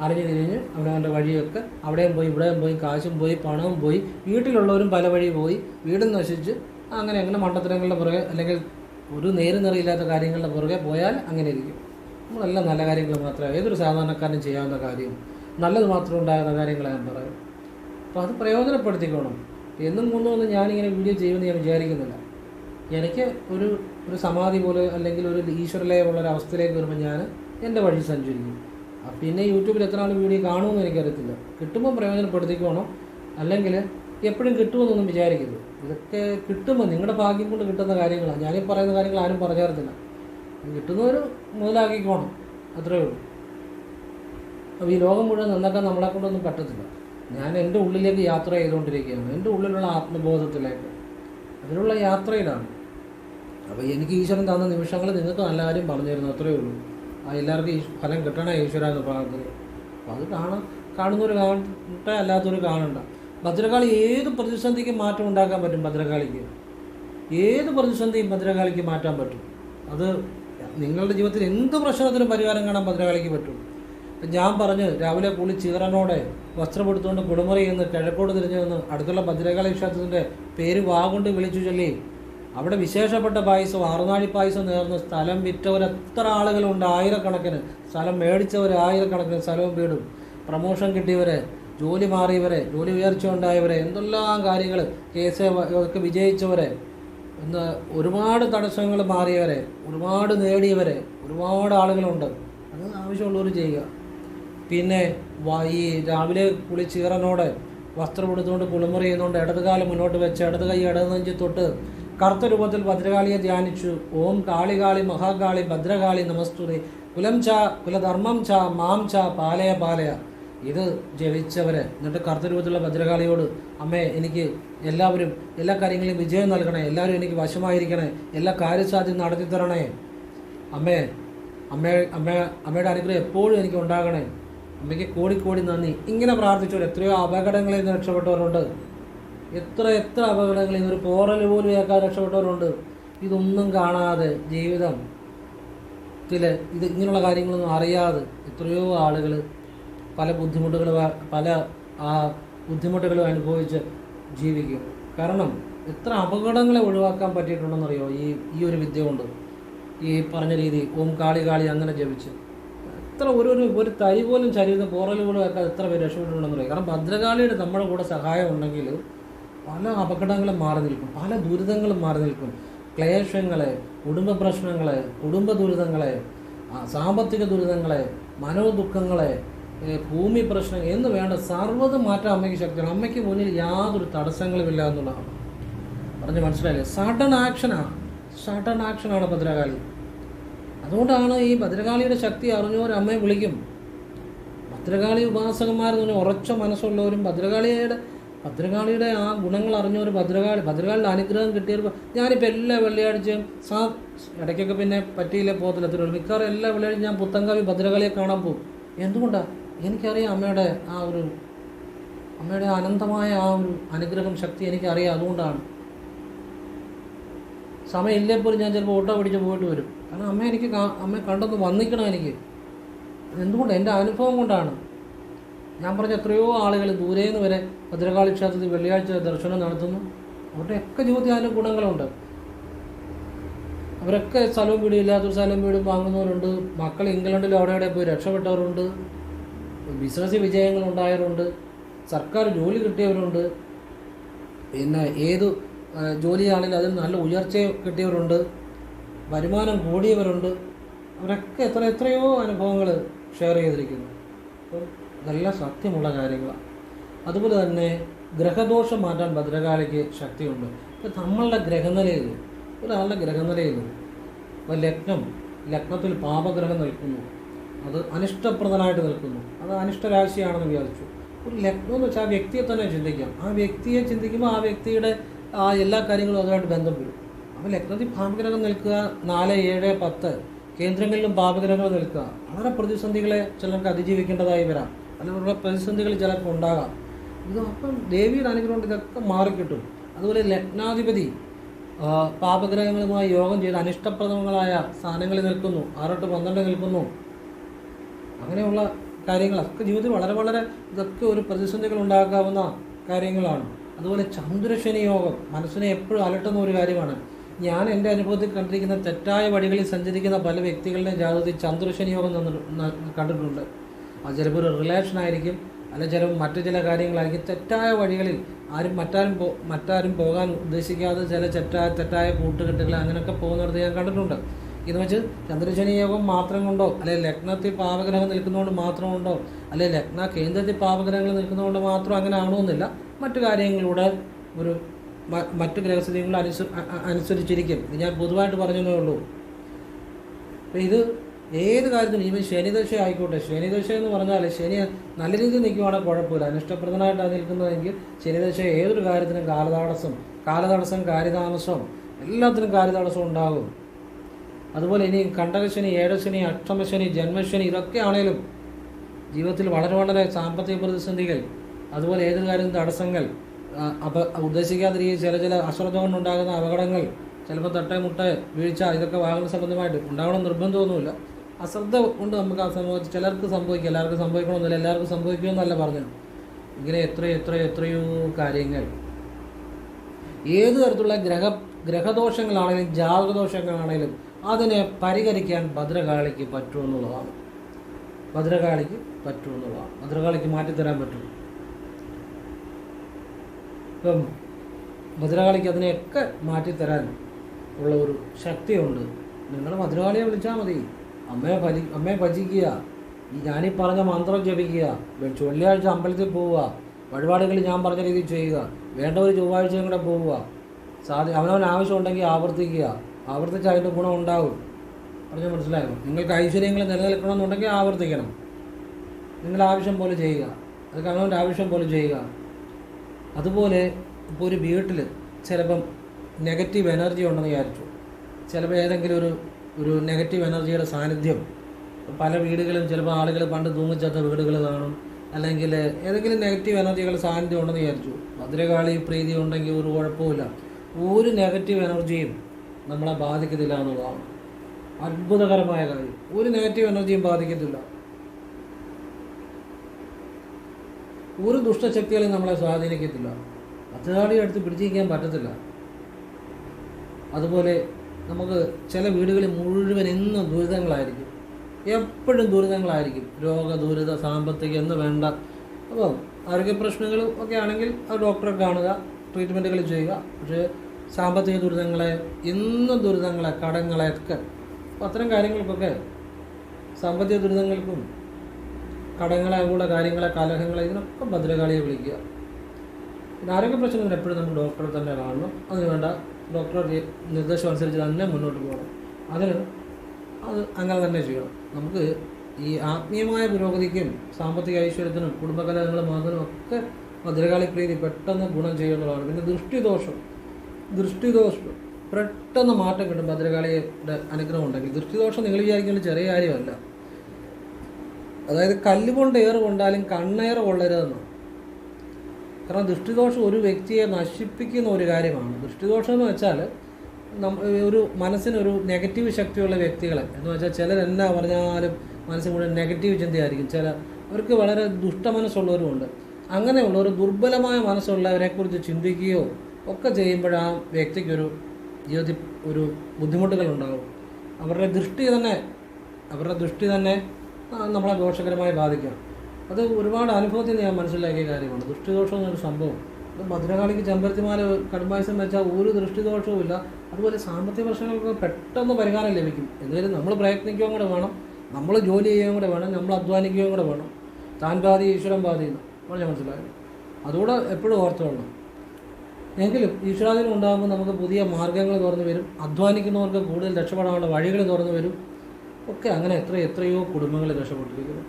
അറിഞ്ഞു തിരിഞ്ഞ് അവനവന്റെ വഴിയൊക്കെ അവിടെയും പോയി ഇവിടെയും പോയി കാശും പോയി പണവും പോയി വീട്ടിലുള്ളവരും പല വഴി പോയി വീടും നശിച്ച് അങ്ങനെ അങ്ങനെ മണ്ടത്തരങ്ങളുടെ പുറകെ അല്ലെങ്കിൽ ഒരു നേരും നിറയില്ലാത്ത കാര്യങ്ങളുടെ പുറകെ പോയാൽ അങ്ങനെ ഇരിക്കും. നമ്മളെല്ലാം നല്ല കാര്യങ്ങൾ മാത്രമേ ഏതൊരു സാധാരണക്കാരനും ചെയ്യാവുന്ന കാര്യം നല്ലത് മാത്രം ഉണ്ടാകുന്ന കാര്യങ്ങളെ ഞാൻ പറയും. അപ്പോൾ അത് പ്രയോജനപ്പെടുത്തിക്കോണം. എന്നും കൊണ്ടൊന്നും ഞാനിങ്ങനെ വീഡിയോ ചെയ്യുമെന്ന് ഞാൻ വിചാരിക്കുന്നില്ല. എനിക്ക് ഒരു ഒരു സമാധി പോലെ അല്ലെങ്കിൽ ഒരു ഈശ്വരലയമുള്ള ഒരു അവസ്ഥയിലേക്ക് വരുമ്പോൾ ഞാൻ എന്റെ വഴി സഞ്ചരിക്കും. പിന്നെ യൂട്യൂബിൽ എത്ര ആൾ വീഡിയോ കാണുമെന്ന് എനിക്കറിയത്തില്ല. കിട്ടുമ്പോൾ പ്രയോജനപ്പെടുത്തിക്കോണം. അല്ലെങ്കിൽ എപ്പോഴും കിട്ടുമെന്നൊന്നും വിചാരിക്കരുത്. ഇതൊക്കെ കിട്ടുമ്പോൾ നിങ്ങളുടെ ഭാഗ്യം കൊണ്ട് കിട്ടുന്ന കാര്യങ്ങളാണ് ഞാനീ പറയുന്ന കാര്യങ്ങൾ ആരും പറഞ്ഞു തരത്തില്ല കിട്ടുന്നവർ മുതലാക്കിക്കോണം. അത്രയേ ഉള്ളൂ. അപ്പോൾ ഈ ലോകം മുഴുവൻ നന്നാക്കാൻ നമ്മളെ കൊണ്ടൊന്നും പറ്റത്തില്ല. ഞാൻ എന്റെ ഉള്ളിലേക്ക് യാത്ര ചെയ്തുകൊണ്ടിരിക്കുകയാണ് എന്റെ ഉള്ളിലുള്ള ആത്മബോധത്തിലേക്ക്. അതിനുള്ള യാത്രയിലാണ്. അപ്പോൾ എനിക്ക് ഈശ്വരൻ തന്ന നിമിഷങ്ങൾ നിങ്ങൾക്ക് നല്ല കാര്യം പറഞ്ഞു തരുന്നു അത്രയേ ഉള്ളൂ. ആ എല്ലാവർക്കും ഈ ഫലം കിട്ടണേ ഈശ്വര എന്ന് പ്രാർത്ഥന അപ്പോൾ അത് കാണാം കാണുന്നവർ കാണട്ടെ അല്ലാത്തവർ കാണണ്ട. ഭദ്രകാളി ഏത് പ്രതിസന്ധിക്ക് മാറ്റം ഉണ്ടാക്കാൻ പറ്റും ഭദ്രകാളിക്ക്? ഏത് പ്രതിസന്ധിയും ഭദ്രകാളിക്ക് മാറ്റാൻ പറ്റും? അത് നിങ്ങളുടെ ജീവിതത്തിൽ എന്ത് പ്രശ്നത്തിനും പരിഹാരം കാണാൻ ഭദ്രകാളിക്ക് പറ്റും? ഞാൻ പറഞ്ഞ് രാവിലെ പുള്ളി ചീറനോടെ വസ്ത്രമെടുത്തുകൊണ്ട് കുളിമുറി എന്ന് കിഴക്കോട് തിരിഞ്ഞു നിന്ന് അടുത്തുള്ള ഭദ്രകാളി ക്ഷേത്രത്തിന്റെ പേര് വാഗൊണ്ട് വിളിച്ചു ചൊല്ലി. അവിടെ വിശേഷപ്പെട്ട പായസം ആറുനാഴി പായസം നേർന്ന് സ്ഥലം വിറ്റവർ എത്ര ആളുകളുണ്ട്? ആയിരക്കണക്കിന്. സ്ഥലം മേടിച്ചവർ ആയിരക്കണക്കിന് സ്ഥലവും വീടും. പ്രമോഷൻ കിട്ടിയവരെ ജോലി മാറിയവരെ ജോലി ഉയർച്ച ഉണ്ടായവരെ എന്തെല്ലാം കാര്യങ്ങൾ കേസ് ഒക്കെ വിജയിച്ചവരെ എന്ന് ഒരുപാട് തടസ്സങ്ങൾ മാറിയവരെ ഒരുപാട് നേടിയവരെ ഒരുപാട് ആളുകളുണ്ട്. അത് ആവശ്യമുള്ളവർ ചെയ്യുക. പിന്നെ ഈ രാവിലെ കുളിച്ചീറനോടെ വസ്ത്രം എടുത്തുകൊണ്ട് കുളിമുറി ചെയ്യുന്നതുകൊണ്ട് ഇടത് കാലം മുന്നോട്ട് വെച്ച് ഇടത് കൈ ഇടത് നെഞ്ചി തൊട്ട് കറുത്ത രൂപത്തിൽ ഭദ്രകാളിയെ ധ്യാനിച്ചു. ഓം കാളി കാളി മഹാകാളി ഭദ്രകാളി നമസ്തുതി. കുലം ചാ കുലധർമ്മം ചാ മാം ചാ പാലയ പാലയ. ഇത് ജപിച്ചവരെ എന്നിട്ട് കറുത്ത രൂപത്തിലുള്ള ഭദ്രകാളിയോട് അമ്മേ എനിക്ക് എല്ലാവരും എല്ലാ കാര്യങ്ങളും വിജയം നൽകണേ എല്ലാവരും എനിക്ക് വശമായിരിക്കണേ എല്ലാ കാര്യസാധ്യം നടത്തി തരണേ. അമ്മേ അമ്മേ അമ്മ അമ്മയുടെ അനുഗ്രഹം എപ്പോഴും എനിക്ക് ഉണ്ടാകണേ. അമ്മയ്ക്ക് കോടി കോടി നന്ദി. ഇങ്ങനെ പ്രാർത്ഥിച്ചവർ എത്രയോ അപകടങ്ങളിൽ നിന്ന് രക്ഷപ്പെട്ടവരുണ്ട്. എത്ര എത്ര അപകടങ്ങളിൽ നിന്ന് ഒരു പോറൽ പോലും ഏക്കാൻ രക്ഷപ്പെട്ടവരുണ്ട്. ഇതൊന്നും കാണാതെ ജീവിതത്തിൽ ഇത് ഇങ്ങനെയുള്ള കാര്യങ്ങളൊന്നും അറിയാതെ എത്രയോ ആളുകൾ പല ബുദ്ധിമുട്ടുകളും പല ആ ബുദ്ധിമുട്ടുകളും അനുഭവിച്ച് ജീവിക്കും. കാരണം എത്ര അപകടങ്ങളെ ഒഴിവാക്കാൻ പറ്റിയിട്ടുണ്ടെന്നറിയോ? ഈ ഈ ഒരു വിദ്യ കൊണ്ട്. ഈ പറഞ്ഞ രീതി ഓം കാളി കാളി അങ്ങനെ ജപിച്ച്. എത്ര ഒരു ഒരു തരി പോലും ശരീരത്തിന് പോറൽ പോലും വെക്കാതെ എത്ര പേര് രക്ഷപ്പെട്ടിട്ടുണ്ടെന്നറിയോ? കാരണം ഭദ്രകാളിയുടെ നമ്മുടെ കൂടെ സഹായം ഉണ്ടെങ്കിൽ പല അപകടങ്ങളും മാറി നിൽക്കും. പല ദുരിതങ്ങളും മാറി നിൽക്കും. ക്ലേശങ്ങളെ കുടുംബ പ്രശ്നങ്ങളെ കുടുംബ ദുരിതങ്ങളെ സാമ്പത്തിക ദുരിതങ്ങളെ മനോദുഃഖങ്ങളെ ഭൂമി പ്രശ്നം എന്ന് വേണ്ട സർവതും മാറ്റാൻ അമ്മയ്ക്ക് ശക്തിയാണ്. അമ്മയ്ക്ക് മുന്നിൽ യാതൊരു തടസ്സങ്ങളുമില്ല എന്നുള്ളതാണ്. പറഞ്ഞ് മനസ്സിലായില്ലേ? സഡൻ ആക്ഷനാണ് സഡൻ ആക്ഷനാണ് ഭദ്രകാളി. അതുകൊണ്ടാണ് ഈ ഭദ്രകാളിയുടെ ശക്തി അറിഞ്ഞവർ അമ്മയെ വിളിക്കും. ഭദ്രകാളി ഉപാസകന്മാരെന്ന് പറഞ്ഞാൽ ഉറച്ച മനസ്സുള്ളവരും ഭദ്രകാളിയുടെ ഭദ്രകാളിയുടെ ആ ഗുണങ്ങൾ അറിഞ്ഞവർ ഭദ്രകാളി ഭദ്രകാളിയുടെ അനുഗ്രഹം കിട്ടിയവർ ഞാനിപ്പോൾ എല്ലാ വെള്ളിയാഴ്ചയും സാ ഇടയ്ക്കൊക്കെ പിന്നെ പറ്റിയില്ല പോകത്തില്ല. തിരുവല്ല മിക്കവാറും എല്ലാ വെള്ളിയാഴ്ചയും ഞാൻ പുത്തങ്കാവി ഭദ്രകാളിയെ കാണാൻ പോകും. എന്തുകൊണ്ടാണ് എനിക്കറിയാം അമ്മയുടെ ആ ഒരു അമ്മയുടെ അനന്തമായ ആ ഒരു അനുഗ്രഹം ശക്തി എനിക്കറിയാം അതുകൊണ്ടാണ്. സമയം ഇല്ലേ പോലും ഞാൻ ചിലപ്പോൾ ഓട്ടോ പിടിച്ച് പോയിട്ട് വരും. കാരണം അമ്മ എനിക്ക് അമ്മ കണ്ടൊന്ന് വന്നിക്കണം എനിക്ക്. എന്തുകൊണ്ട്? എന്റെ അനുഭവം കൊണ്ടാണ്. ഞാൻ പറഞ്ഞ എത്രയോ ആളുകൾ ദൂരെ നിന്ന് വരെ ഭദ്രകാളി ക്ഷേത്രത്തിൽ വെള്ളിയാഴ്ച ദർശനം നടത്തുന്നു. അവരുടെയൊക്കെ ജീവിതത്തിൽ അതിന് ഗുണങ്ങളുണ്ട്. അവരൊക്കെ സ്ഥലവും വീടും ഇല്ലാത്തൊരു സ്ഥലം വീടും വാങ്ങുന്നവരുണ്ട്. മക്കൾ ഇംഗ്ലണ്ടിലും അവിടെ അവിടെ പോയി രക്ഷപ്പെട്ടവരുണ്ട്. ബിസിനസ് വിജയങ്ങൾ ഉണ്ടായവരുണ്ട് സർക്കാർ ജോലി കിട്ടിയവരുണ്ട് പിന്നെ ഏത് ജോലിയാണെങ്കിലും അതിൽ നല്ല ഉയർച്ച കിട്ടിയവരുണ്ട് വരുമാനം കൂടിയവരുണ്ട്. അവരൊക്കെ എത്ര എത്രയോ അനുഭവങ്ങൾ ഷെയർ ചെയ്തിരിക്കുന്നു. അപ്പം ഇതെല്ലാം സത്യമുള്ള കാര്യങ്ങളാണ്. അതുപോലെ തന്നെ ഗ്രഹദോഷം മാറ്റാൻ ഭദ്രകാളിക്ക് ശക്തിയുണ്ട്. ഇപ്പം നമ്മളുടെ ഗ്രഹനിലയിൽ ഒരാളുടെ ഗ്രഹനിലയിൽ ഇപ്പോൾ ലഗ്നം ലഗ്നത്തിൽ പാപഗ്രഹം നിൽക്കുന്നു. അത് അനിഷ്ടപ്രദനായിട്ട് നിൽക്കുന്നു. അത് അനിഷ്ടരാശിയാണെന്ന് വിചാരിച്ചു. ഒരു ലഗ്നം എന്ന് വെച്ചാൽ ആ വ്യക്തിയെ തന്നെ ചിന്തിക്കാം. ആ വ്യക്തിയെ ചിന്തിക്കുമ്പോൾ ആ വ്യക്തിയുടെ ആ എല്ലാ കാര്യങ്ങളും അതുമായിട്ട് ബന്ധം വരും. അപ്പോൾ ലഗ്നത്തിൽ ഭാവഗ്രഹം നിൽക്കുക നാല് ഏഴ് പത്ത് കേന്ദ്രങ്ങളിലും ഭാവഗ്രഹങ്ങൾ നിൽക്കുക. വളരെ പ്രതിസന്ധികളെ ചിലർക്ക് അതിജീവിക്കേണ്ടതായി വരാം. അല്ലെങ്കിൽ പ്രതിസന്ധികൾ ചിലർക്ക് ഉണ്ടാകാം. ഇത് അപ്പം ദേവിയുടെ അനുഗ്രഹം കൊണ്ട് ഇതൊക്കെ മാറിക്കിട്ടും. അതുപോലെ ലഗ്നാധിപതി പാപഗ്രഹങ്ങളുമായി യോഗം ചെയ്ത് അനിഷ്ടപ്രദങ്ങളായ സ്ഥാനങ്ങളിൽ നിൽക്കുന്നു. ആറോട്ട് പന്ത്രണ്ട് നിൽക്കുന്നു. അങ്ങനെയുള്ള കാര്യങ്ങളൊക്കെ ജീവിതത്തിൽ വളരെ വളരെ ഇതൊക്കെ ഒരു പ്രതിസന്ധികൾ ഉണ്ടാക്കാവുന്ന കാര്യങ്ങളാണ്. അതുപോലെ ചന്ദ്രശനി യോഗം. മനസ്സിനെ എപ്പോഴും അലട്ടുന്ന ഒരു കാര്യമാണ്. ഞാൻ എന്റെ അനുഭവത്തിൽ കണ്ടിരിക്കുന്ന തെറ്റായ വഴികളിൽ സഞ്ചരിക്കുന്ന പല വ്യക്തികളുടെ ജാതകത്തിൽ ചന്ദ്രശനി യോഗം കണ്ടിട്ടുണ്ട്. അത് ചിലപ്പോൾ ഒരു റിലേഷൻ ആയിരിക്കും. അല്ല ചിലപ്പോൾ മറ്റു ചില കാര്യങ്ങളായിരിക്കും. തെറ്റായ വഴികളിൽ ആരും മറ്റാരും പോ മറ്റാരും പോകാൻ ഉദ്ദേശിക്കാതെ ചില തെറ്റായ തെറ്റായ കൂട്ടുകെട്ടുകൾ അങ്ങനെയൊക്കെ പോകുന്നിടത്ത് ഞാൻ കണ്ടിട്ടുണ്ട്. ഇത് വെച്ച് ചന്ദ്രശനി യോഗം മാത്രം കൊണ്ടോ അല്ലെ ലഗ്നത്തിൽ പാവഗ്രഹം നിൽക്കുന്നതുകൊണ്ട് മാത്രം കൊണ്ടോ അല്ലെ ലഗ്ന കേന്ദ്രത്തിൽ പാവഗ്രഹങ്ങൾ നിൽക്കുന്നതുകൊണ്ട് മാത്രം അങ്ങനെ ആണോന്നില്ല മറ്റു കാര്യങ്ങളിലൂടെ ഒരു മറ്റു ഗ്രഹസ്ഥിതികൾ അനുസ അ- അ- അനുസരിച്ചിരിക്കും. ഞാൻ പൊതുവായിട്ട് പറഞ്ഞതേ ഉള്ളൂ. അപ്പം ഇത് ഏത് കാര്യത്തിനും ഇവൻ ശനിദശ ആയിക്കോട്ടെ. ശനിദശ എന്ന് പറഞ്ഞാൽ ശനി നല്ല രീതിയിൽ നിൽക്കുവാണെങ്കിൽ കുഴപ്പമില്ല. അനിഷ്ടപ്രദനായിട്ടാണ് നിൽക്കുന്നതെങ്കിൽ ശനിദശ ഏതൊരു കാര്യത്തിനും കാലതാടസം കാലതടസ്സം കാര്യതാമസം എല്ലാത്തിനും കാര്യതടസ്സം ഉണ്ടാകും. അതുപോലെ ഇനി കണ്ടകശനി ഏഴശനി അഷ്ടമശനി ജന്മശനി ഇതൊക്കെ ജീവിതത്തിൽ വളരെ വളരെ സാമ്പത്തിക പ്രതിസന്ധികൾ അതുപോലെ ഏത് കാര്യം തടസ്സങ്ങൾ അപ ഉദ്ദേശിക്കാത്ത രീതിയിൽ ചില ചില അശ്രദ്ധ കൊണ്ടുണ്ടാകുന്ന അപകടങ്ങൾ ചിലപ്പോൾ തട്ടേ മുട്ട വീഴ്ച ഇതൊക്കെ വാഹന സംബന്ധമായിട്ട് ഉണ്ടാവണം നിർബന്ധമൊന്നുമില്ല. അശ്രദ്ധ കൊണ്ട് നമുക്ക് ആ സംഭവിച്ച് ചിലർക്ക് സംഭവിക്കും എല്ലാവർക്കും സംഭവിക്കണമെന്നില്ല എല്ലാവർക്കും സംഭവിക്കുമെന്നല്ല പറഞ്ഞു ഇങ്ങനെ എത്ര എത്ര എത്രയോ കാര്യങ്ങൾ. ഏത് തരത്തിലുള്ള ഗ്രഹ ഗ്രഹദോഷങ്ങളാണെങ്കിലും ജാതകദോഷങ്ങളാണെങ്കിലും അതിനെ പരിഹരിക്കാൻ ഭദ്രകാളിക്ക് പറ്റുമെന്നുള്ളതാണ് ഭദ്രകാളിക്ക് പറ്റുമെന്നുള്ളതാണ് ഭദ്രകാളിക്ക് മാറ്റിത്തരാൻ പറ്റും. ഇപ്പം ഭദ്രകാളിക്ക് അതിനെയൊക്കെ മാറ്റിത്തരാൻ ഉള്ള ഒരു ശക്തിയുണ്ട്. നിങ്ങൾ ഭദ്രകാളിയെ വിളിച്ചാൽ മതി. അമ്മയെ ഭജി അമ്മയെ ഭജിക്കുക. ഈ ഞാനീ പറഞ്ഞ മന്ത്രം ജപിക്കുക. വെള്ളിയാഴ്ച അമ്പലത്തിൽ പോവുക. വഴിപാടുകൾ ഞാൻ പറഞ്ഞ രീതിയിൽ ചെയ്യുക. വേണ്ട ഒരു ചൊവ്വാഴ്ചയും കൂടെ പോവുക. സാധ്യ അവനവൻ ആവശ്യമുണ്ടെങ്കിൽ ആവർത്തിക്കുക. ആവർത്തിച്ച് അതിന്റെ ഗുണം ഉണ്ടാവും. പറഞ്ഞാൽ മനസ്സിലാകും നിങ്ങൾക്ക് ഐശ്വര്യങ്ങൾ നിലനിൽക്കണമെന്നുണ്ടെങ്കിൽ ആവർത്തിക്കണം. നിങ്ങളുടെ ആവശ്യം പോലെ ചെയ്യുക. അത് അവനവന്റെ ആവശ്യം പോലെ ചെയ്യുക. അതുപോലെ ഇപ്പോൾ ഒരു വീട്ടിൽ ചിലപ്പം നെഗറ്റീവ് എനർജി ഉണ്ടെന്ന് വിചാരിച്ചു. ചിലപ്പോൾ ഏതെങ്കിലും ഒരു ഒരു നെഗറ്റീവ് എനർജിയുടെ സാന്നിധ്യം. പല വീടുകളും ചിലപ്പോൾ ആളുകൾ പണ്ട് തൂങ്ങിച്ചത്ത വീടുകൾ കാണും. അല്ലെങ്കിൽ ഏതെങ്കിലും നെഗറ്റീവ് എനർജികളുടെ സാന്നിധ്യം ഉണ്ടെന്ന് വിചാരിച്ചു. ഭദ്രകാളി പ്രീതി ഉണ്ടെങ്കിൽ ഒരു കുഴപ്പമില്ല ഒരു നെഗറ്റീവ് എനർജിയും നമ്മളെ ബാധിക്കത്തില്ല എന്നുള്ളതാണ്. അത്ഭുതകരമായ കാര്യം. ഒരു നെഗറ്റീവ് എനർജിയും ബാധിക്കത്തില്ല. ഒരു ദുഷ്ടശക്തികളെയും നമ്മളെ സ്വാധീനിക്കത്തില്ല. ഭദ്രകാളി അടുത്ത് പിടിച്ചിരിക്കാൻ പറ്റത്തില്ല. അതുപോലെ നമുക്ക് ചില വീടുകളിൽ മുഴുവൻ എന്നും ദുരിതങ്ങളായിരിക്കും. എപ്പോഴും ദുരിതങ്ങളായിരിക്കും. രോഗ ദുരിത സാമ്പത്തിക എന്ന് വേണ്ട. അപ്പോൾ ആരോഗ്യ പ്രശ്നങ്ങളും ഒക്കെ ആണെങ്കിൽ അത് ഡോക്ടറെ കാണുക ട്രീറ്റ്മെന്റുകൾ ചെയ്യുക. പക്ഷേ സാമ്പത്തിക ദുരിതങ്ങളെ എന്നും ദുരിതങ്ങളെ കടങ്ങളെ ഒക്കെ അത്തരം കാര്യങ്ങൾക്കൊക്കെ സാമ്പത്തിക ദുരിതങ്ങൾക്കും കടങ്ങളെ കൂടെ കാര്യങ്ങളെ കലഹങ്ങളെ ഇതിനൊക്കെ ഭദ്രകാളിയെ വിളിക്കുക. പിന്നെ ആരോഗ്യ പ്രശ്നങ്ങൾ എപ്പോഴും നമ്മൾ ഡോക്ടറെ തന്നെ കാണണം. അതിന് വേണ്ട ഡോക്ടറുടെ നിർദ്ദേശം അനുസരിച്ച് തന്നെ മുന്നോട്ട് പോകണം. അതിന് അത് അങ്ങനെ തന്നെ ചെയ്യണം. നമുക്ക് ഈ ആത്മീയമായ പുരോഗതിക്കും സാമ്പത്തിക ഐശ്വര്യത്തിനും കുടുംബകലഹങ്ങളും അതിനും ഒക്കെ ഭദ്രകാളി പ്രീതി പെട്ടെന്ന് ഗുണം ചെയ്യുന്നതാണ്. പിന്നെ ദൃഷ്ടിദോഷം. ദൃഷ്ടിദോഷം. പെട്ടെന്ന് മാറ്റം കിട്ടും ഭദ്രകാളിയുടെ അനുഗ്രഹം ഉണ്ടെങ്കിൽ. ദൃഷ്ടിദോഷം നിങ്ങൾ വിചാരിക്കുന്നത് ചെറിയ കാര്യമല്ല. അതായത് കല്ലുകൊണ്ട് ഏറ് കൊണ്ടാലും കണ്ണേറ് കൊള്ളരുതെന്ന്. കാരണം ദൃഷ്ടിദോഷം ഒരു വ്യക്തിയെ നശിപ്പിക്കുന്ന ഒരു കാര്യമാണ്. ദൃഷ്ടിദോഷം എന്ന് വെച്ചാൽ ഒരു മനസ്സിനൊരു നെഗറ്റീവ് ശക്തിയുള്ള വ്യക്തികളെ. എന്ന് വെച്ചാൽ ചിലർ എന്നാ പറഞ്ഞാലും മനസ്സിൽ മുഴുവൻ നെഗറ്റീവ് ചിന്തയായിരിക്കും. ചില അവർക്ക് വളരെ ദുഷ്ട മനസ്സുള്ളവരുമുണ്ട് അങ്ങനെയുള്ളവർ ദുർബലമായ മനസ്സുള്ളവരെക്കുറിച്ച് ചിന്തിക്കുകയോ ഒക്കെ ചെയ്യുമ്പോൾ ആ വ്യക്തിക്കൊരു ജീവിതത്തിൽ ഒരു ബുദ്ധിമുട്ടുകൾ ഉണ്ടാകും അവരുടെ ദൃഷ്ടി തന്നെ അവരുടെ ദൃഷ്ടി തന്നെ നമ്മളെ ദോഷകരമായി ബാധിക്കാം. അത് ഒരുപാട് അനുഭവത്തിൽ ഞാൻ മനസ്സിലാക്കിയ കാര്യമാണ്. ദൃഷ്ടിദോഷം എന്നൊരു സംഭവം. അത് ഭദ്രകാളിക്ക് ചെമ്പരത്തിമാല കടുംബായസം വെച്ചാൽ ഒരു ദൃഷ്ടിദോഷവും ഇല്ല. അതുപോലെ സാമ്പത്തിക പ്രശ്നങ്ങൾക്ക് പെട്ടെന്ന് പരിഹാരം ലഭിക്കും. എന്തായാലും നമ്മൾ പ്രയത്നിക്കുകയും കൂടെ വേണം. നമ്മൾ ജോലി ചെയ്യുകയും കൂടെ വേണം. നമ്മൾ അധ്വാനിക്കുകയും കൂടെ വേണം. താൻ ബാധി ഈശ്വരൻ ബാധി എന്ന് വളരെ മനസ്സിലായത് അതുകൂടെ എപ്പോഴും ഓർത്തോളണം എങ്കിലും ഈശ്വരാധീനം ഉണ്ടാകുമ്പോൾ നമുക്ക് പുതിയ മാർഗങ്ങൾ തുറന്നു വരും. അധ്വാനിക്കുന്നവർക്ക് കൂടുതൽ രക്ഷപ്പെടാനുള്ള വഴികൾ തുറന്നു വരും. ഒക്കെ അങ്ങനെ എത്ര എത്രയോ കുടുംബങ്ങൾ രക്ഷപ്പെട്ടിരിക്കുന്നു.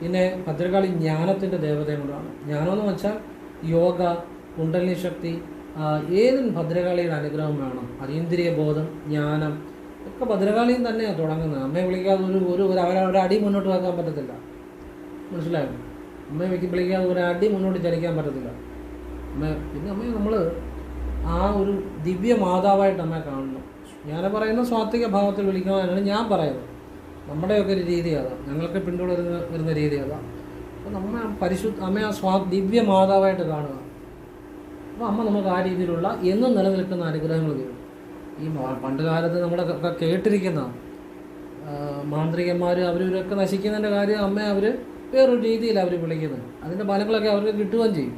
പിന്നെ ഭദ്രകാളി ജ്ഞാനത്തിന്റെ ദേവതയും കൂടാണ് ജ്ഞാനം എന്ന് വെച്ചാൽ യോഗ കുണ്ടലിനി ശക്തി ഏതും ഭദ്രകാളിയുടെ അനുഗ്രഹം വേണം. അതീന്ദ്രിയ ബോധം ജ്ഞാനം ഒക്കെ ഭദ്രകാളിയും തന്നെയാണ് തുടങ്ങുന്നത്. അമ്മയെ വിളിക്കാതെ ഒരു ഒരു ഒരു അടി മുന്നോട്ട് വെക്കാൻ പറ്റത്തില്ല. മനസ്സിലായോ? അമ്മയെ വിളിക്കാതെ ഒരു അടി മുന്നോട്ട് ചലിക്കാൻ പറ്റത്തില്ല. പിന്നെ അമ്മയെ നമ്മൾ ആ ഒരു ദിവ്യ മാതാവായിട്ട് അമ്മയെ കാണണം. ഞാൻ പറയുന്ന സ്വാത്വിക ഭാവത്തിൽ വിളിക്കണമെന്നാണ് ഞാൻ പറയുന്നത്. നമ്മുടെയൊക്കെ ഒരു രീതി അതാണ് ഞങ്ങൾക്ക് പിന്തുടരുന്ന വരുന്ന രീതി അതാണ് അപ്പോൾ നമ്മൾ പരിശുദ്ധ അമ്മയെ ആ സ്വാ ദിവ്യ മാതാവായിട്ട് കാണുക. അപ്പോൾ അമ്മ നമുക്ക് ആ രീതിയിലുള്ള എന്നും നിലനിൽക്കുന്ന അനുഗ്രഹങ്ങൾ തരും. ഈ പണ്ട് കാലത്ത് നമ്മുടെ ഒക്കെ കേട്ടിരിക്കുന്ന മാന്ത്രികന്മാർ അവരൊക്കെ നശിക്കുന്നതിന്റെ കാര്യം അമ്മയെ അവർ വേറൊരു രീതിയിൽ അവർ വിളിക്കുന്നത്. അതിന്റെ ഫലങ്ങളൊക്കെ അവർക്ക് കിട്ടുകയും ചെയ്യും.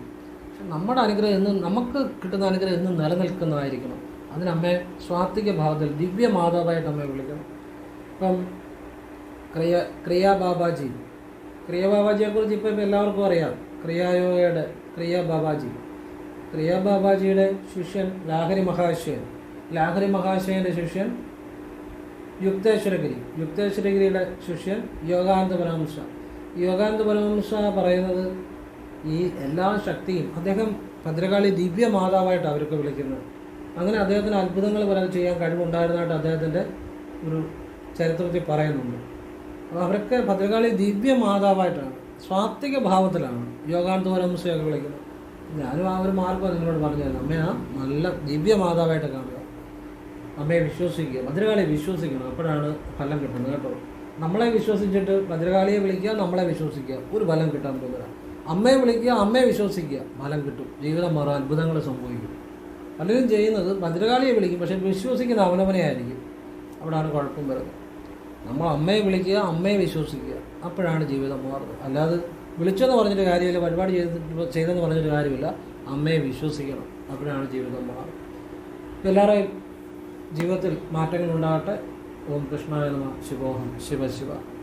നമ്മുടെ അനുഗ്രഹം എന്നും നമുക്ക് കിട്ടുന്ന അനുഗ്രഹം എന്നും നിലനിൽക്കുന്നതായിരിക്കണം. അതിനമ്മെ സ്വാർത്ഥിക ഭാവത്തിൽ ദിവ്യ മാതാവായിട്ട് അമ്മയെ വിളിക്കണം. ഇപ്പം ക്രിയ ക്രിയാ ബാബാജി. ക്രിയ ബാബാജിയെ കുറിച്ച് ഇപ്പം ഇപ്പം എല്ലാവർക്കും അറിയാം. ക്രിയായോഗയുടെ ക്രിയ ബാബാജി. ക്രിയ ബാബാജിയുടെ ശിഷ്യൻ ലാഹരി മഹാശയൻ ലാഹരി മഹാശയന്റെ ശിഷ്യൻ യുക്തേശ്വരഗിരി. യുക്തേശ്വരഗിരിയുടെ ശിഷ്യൻ യോഗാന്ത പരമംശ യോഗാന്ത പരമംശ പറയുന്നത് ഈ എല്ലാ ശക്തിയും അദ്ദേഹം ഭദ്രകാളി ദിവ്യ മാതാവായിട്ട് അവർക്ക് വിളിക്കുന്നത് അങ്ങനെ അദ്ദേഹത്തിന് അത്ഭുതങ്ങൾ പറയാൻ ചെയ്യാൻ കഴിവുണ്ടായിരുന്നതായിട്ട് അദ്ദേഹത്തിന്റെ ഒരു ചരിത്രത്തിൽ പറയുന്നുണ്ട്. അവരൊക്കെ ഭദ്രകാളി ദിവ്യ മാതാവായിട്ടാണ് സ്വാത്വിക ഭാവത്തിലാണ് യോഗാന്തോരംസയൊക്കെ വിളിക്കുന്നത്. ഞാനും ആ ഒരു മാർഗം നിങ്ങളോട് പറഞ്ഞു അമ്മയെ നല്ല ദിവ്യ മാതാവായിട്ട് കാണുക. അമ്മയെ വിശ്വസിക്കുക. ഭദ്രകാളിയെ വിശ്വസിക്കണം. അപ്പോഴാണ് ഫലം കിട്ടുന്നത് കേട്ടോ. നമ്മളെ വിശ്വസിച്ചിട്ട് ഭദ്രകാളിയെ വിളിക്കുക നമ്മളെ വിശ്വസിക്കുക. ഒരു ഫലം കിട്ടാൻ പോകുന്നില്ല. അമ്മയെ വിളിക്കുക അമ്മയെ വിശ്വസിക്കുക. ഫലം കിട്ടും. ജീവിതം മാറാൻ അത്ഭുതങ്ങൾ സംഭവിക്കും. പലരും ചെയ്യുന്നത് ഭദ്രകാളിയെ വിളിക്കും പക്ഷെ വിശ്വസിക്കുന്ന അവനവനെ ആയിരിക്കും. അവിടെയാണ് കുഴപ്പം വരുന്നത്. നമ്മൾ അമ്മയെ വിളിക്കുക അമ്മയെ വിശ്വസിക്കുക. അപ്പോഴാണ് ജീവിതം മാറുന്നത്. അല്ലാതെ വിളിച്ചെന്ന് പറഞ്ഞിട്ട് കാര്യമില്ല പരിപാടി ചെയ്തിട്ട് ചെയ്തെന്ന് പറഞ്ഞിട്ട് കാര്യമില്ല. അമ്മയെ വിശ്വസിക്കണം. അപ്പോഴാണ് ജീവിതം മാറുന്നത്. എല്ലാവരുടെയും ജീവിതത്തിൽ മാറ്റങ്ങൾ ഉണ്ടാകട്ടെ ഓം കൃഷ്ണായ നമ. ശിവോഹം. ശിവശിവ ശിവ.